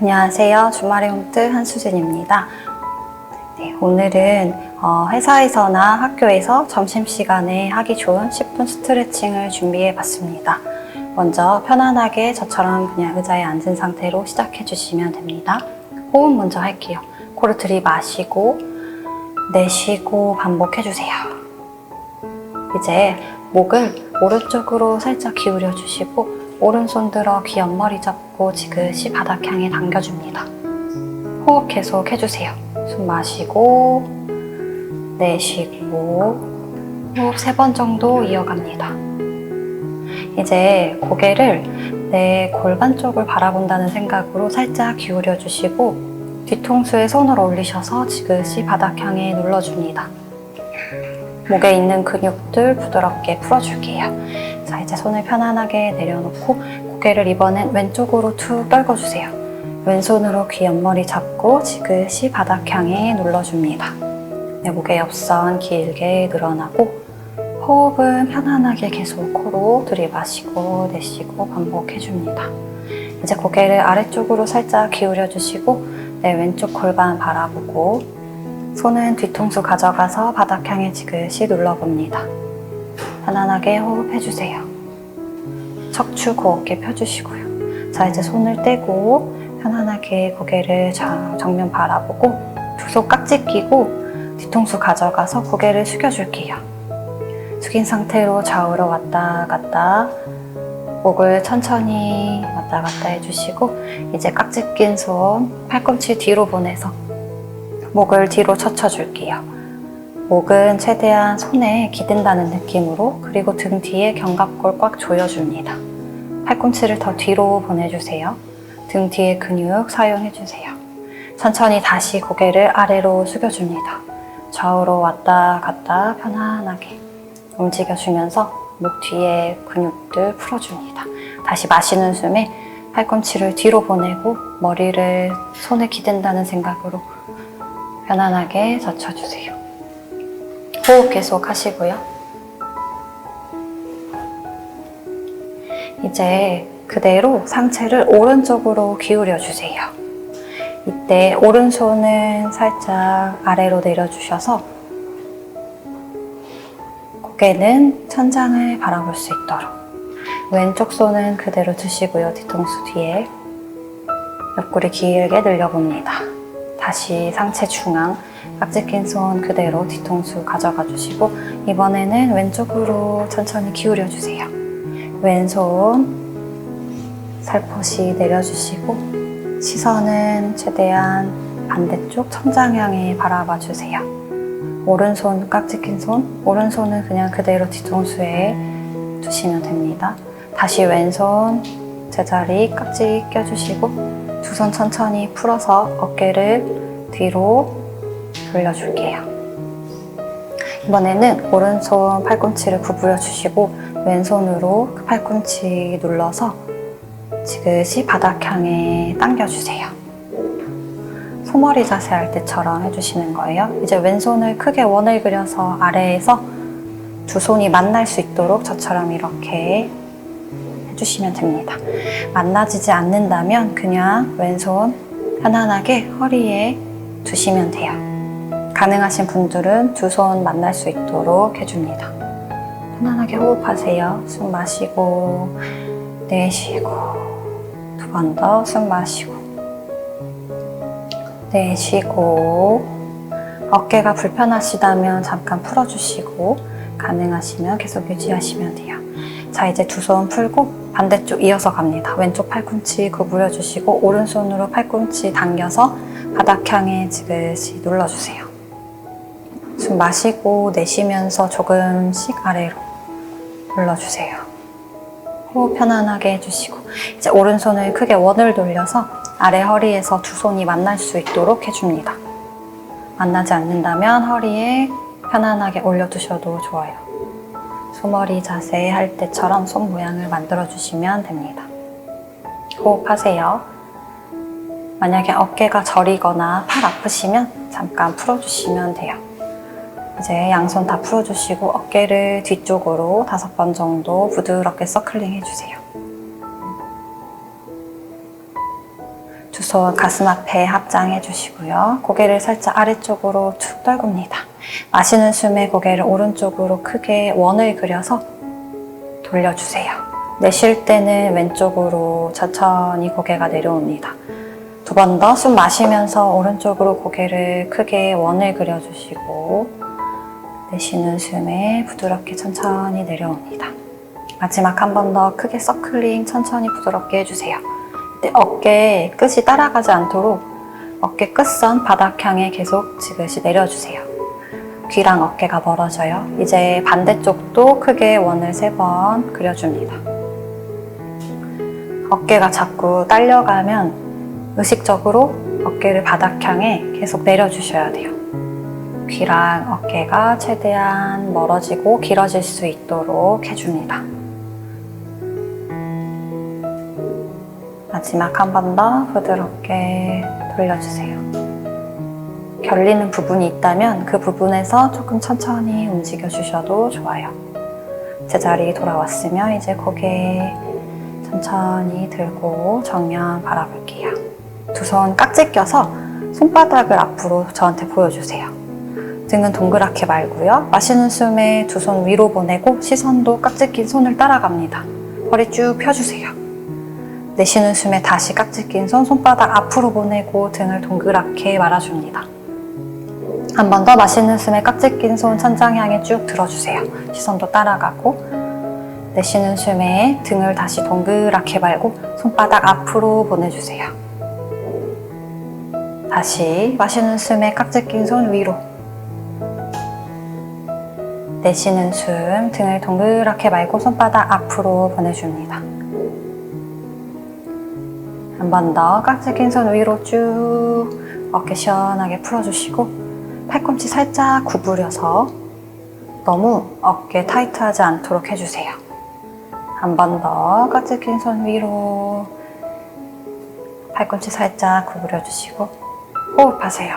안녕하세요. 주말의 홈트 한수진입니다. 네, 오늘은 어, 회사에서나 학교에서 점심시간에 하기 좋은 10분 스트레칭을 준비해 봤습니다. 먼저 편안하게 저처럼 그냥 의자에 앉은 상태로 시작해 주시면 됩니다. 호흡 먼저 할게요. 코를 들이마시고 내쉬고 반복해 주세요. 이제 목을 오른쪽으로 살짝 기울여 주시고 오른손 들어 귀 옆머리 잡고 지그시 바닥 향해 당겨줍니다. 호흡 계속 해주세요. 숨 마시고 내쉬고 호흡 세 번 정도 이어갑니다. 이제 고개를 내 골반 쪽을 바라본다는 생각으로 살짝 기울여 주시고 뒤통수에 손을 올리셔서 지그시 바닥 향해 눌러줍니다. 목에 있는 근육들 부드럽게 풀어줄게요. 자, 이제 손을 편안하게 내려놓고 고개를 이번엔 왼쪽으로 툭 떨궈주세요. 왼손으로 귀 옆머리 잡고 지그시 바닥 향해 눌러줍니다. 내 목의 옆선 길게 늘어나고 호흡은 편안하게 계속 코로 들이마시고 내쉬고 반복해줍니다. 이제 고개를 아래쪽으로 살짝 기울여주시고 내 왼쪽 골반 바라보고 손은 뒤통수 가져가서 바닥 향해 지그시 눌러봅니다. 편안하게 호흡해주세요. 척추 고어깨 펴주시고요. 자, 이제 손을 떼고 편안하게 고개를 자- 정면 바라보고 두 손 깍지 끼고 뒤통수 가져가서 고개를 숙여줄게요. 숙인 상태로 좌우로 왔다 갔다 목을 천천히 왔다 갔다 해주시고 이제 깍지 낀 손 팔꿈치 뒤로 보내서 목을 뒤로 젖혀줄게요. 목은 최대한 손에 기댄다는 느낌으로 그리고 등 뒤에 견갑골 꽉 조여줍니다. 팔꿈치를 더 뒤로 보내주세요. 등 뒤에 근육 사용해주세요. 천천히 다시 고개를 아래로 숙여줍니다. 좌우로 왔다 갔다 편안하게 움직여주면서 목 뒤에 근육들 풀어줍니다. 다시 마시는 숨에 팔꿈치를 뒤로 보내고 머리를 손에 기댄다는 생각으로 편안하게 젖혀주세요. 호흡 계속 하시고요. 이제 그대로 상체를 오른쪽으로 기울여 주세요. 이때 오른손은 살짝 아래로 내려주셔서 고개는 천장을 바라볼 수 있도록 왼쪽 손은 그대로 두시고요. 뒤통수 뒤에 옆구리 길게 늘려봅니다. 다시 상체 중앙 깍지 낀손 그대로 뒤통수 가져가 주시고 이번에는 왼쪽으로 천천히 기울여 주세요. 왼손 살포시 내려주시고 시선은 최대한 반대쪽 천장 향해 바라봐 주세요. 오른손 깍지 낀 손, 오른손은 그냥 그대로 뒤통수에 두시면 됩니다. 다시 왼손 제자리 깍지 껴주시고 두 손 천천히 풀어서 어깨를 뒤로 돌려줄게요. 이번에는 오른손 팔꿈치를 구부려 주시고 왼손으로 그 팔꿈치 눌러서 지그시 바닥 향해 당겨주세요. 소머리 자세 할 때처럼 해주시는 거예요. 이제 왼손을 크게 원을 그려서 아래에서 두 손이 만날 수 있도록 저처럼 이렇게 해주시면 됩니다. 만나지지 않는다면 그냥 왼손 편안하게 허리에 두시면 돼요. 가능하신 분들은 두 손 만날 수 있도록 해줍니다. 편안하게 호흡하세요. 숨 마시고 내쉬고 두 번 더 숨 마시고 내쉬고 어깨가 불편하시다면 잠깐 풀어주시고 가능하시면 계속 유지하시면 돼요. 자 이제 두 손 풀고 반대쪽 이어서 갑니다. 왼쪽 팔꿈치 구부려 주시고 오른손으로 팔꿈치 당겨서 바닥 향해 지그시 눌러주세요. 숨 마시고 내쉬면서 조금씩 아래로 눌러주세요. 호흡 편안하게 해주시고 이제 오른손을 크게 원을 돌려서 아래 허리에서 두 손이 만날 수 있도록 해줍니다. 만나지 않는다면 허리에 편안하게 올려두셔도 좋아요. 소머리 자세 할 때처럼 손 모양을 만들어주시면 됩니다. 호흡하세요. 만약에 어깨가 저리거나 팔 아프시면 잠깐 풀어주시면 돼요. 이제 양손 다 풀어주시고 어깨를 뒤쪽으로 다섯 번 정도 부드럽게 서클링 해주세요. 두두손 가슴 앞에 합장해 주시고요. 고개를 살짝 아래쪽으로 툭 떨굽니다. 마시는 숨에 고개를 오른쪽으로 크게 원을 그려서 돌려주세요. 내쉴 때는 왼쪽으로 천천히 고개가 내려옵니다. 두 번 더 숨 마시면서 오른쪽으로 고개를 크게 원을 그려주시고 내쉬는 숨에 부드럽게 천천히 내려옵니다. 마지막 한 번 더 크게 서클링 천천히 부드럽게 해주세요. 네, 어깨 끝이 따라가지 않도록 어깨 끝선 바닥 향해 계속 지그시 내려주세요. 귀랑 어깨가 멀어져요. 이제 반대쪽도 크게 원을 세 번 그려줍니다. 어깨가 자꾸 딸려가면 의식적으로 어깨를 바닥 향해 계속 내려주셔야 돼요. 귀랑 어깨가 최대한 멀어지고 길어질 수 있도록 해줍니다. 마지막 한 번 더 부드럽게 돌려주세요. 결리는 부분이 있다면 그 부분에서 조금 천천히 움직여 주셔도 좋아요. 제자리 돌아왔으면 이제 고개 천천히 들고 정면 바라볼게요. 두 손 깍지 껴서 손바닥을 앞으로 저한테 보여주세요. 등은 동그랗게 말고요. 마시는 숨에 두 손 위로 보내고 시선도 깍지 낀 손을 따라갑니다. 허리 쭉 펴주세요. 내쉬는 숨에 다시 깍지 낀 손 손바닥 앞으로 보내고 등을 동그랗게 말아줍니다. 한 번 더 마시는 숨에 깍지 낀 손 천장 향해 쭉 들어주세요. 시선도 따라가고 내쉬는 숨에 등을 다시 동그랗게 말고 손바닥 앞으로 보내주세요. 다시 마시는 숨에 깍지 낀 손 위로 내쉬는 숨 등을 동그랗게 말고 손바닥 앞으로 보내줍니다. 한 번 더 깍지 낀 손 위로 쭉 어깨 시원하게 풀어주시고 팔꿈치 살짝 구부려서 너무 어깨 타이트하지 않도록 해주세요. 한 번 더 깍지 낀 손 위로 팔꿈치 살짝 구부려주시고 호흡하세요.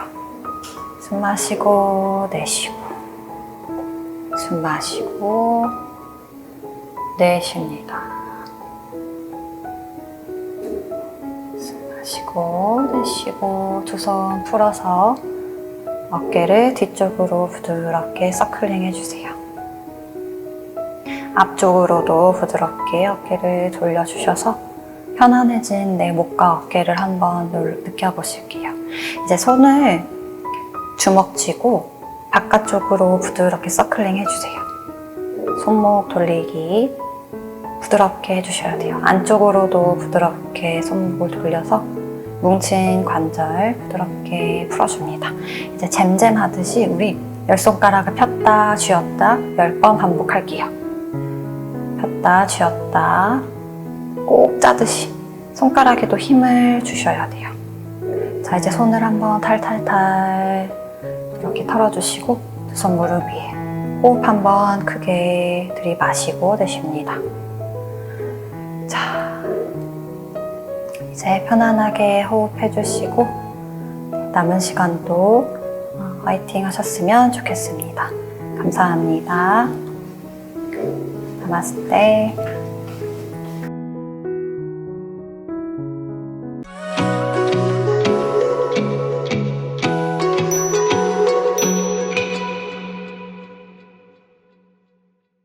숨 마시고 내쉬고 숨 마시고 내쉽니다. 숨 마시고 내쉬고 두 손 풀어서 어깨를 뒤쪽으로 부드럽게 서클링 해주세요. 앞쪽으로도 부드럽게 어깨를 돌려주셔서 편안해진 내 목과 어깨를 한번 놀- 느껴보실게요. 이제 손을 주먹 쥐고 바깥쪽으로 부드럽게 서클링 해주세요. 손목 돌리기 부드럽게 해주셔야 돼요. 안쪽으로도 부드럽게 손목을 돌려서 뭉친 관절 부드럽게 풀어줍니다. 이제 잼잼 하듯이 우리 열 손가락을 폈다 쥐었다 열 번 반복할게요. 폈다 쥐었다 꼭 짜듯이 손가락에도 힘을 주셔야 돼요. 자 이제 손을 한번 탈탈탈 이렇게 털어주시고 두손 무릎 위에 호흡 한번 크게 들이마시고 내쉽니다. 자 이제 편안하게 호흡해주시고 남은 시간도 어, 화이팅 하셨으면 좋겠습니다. 감사합니다. 나마스테.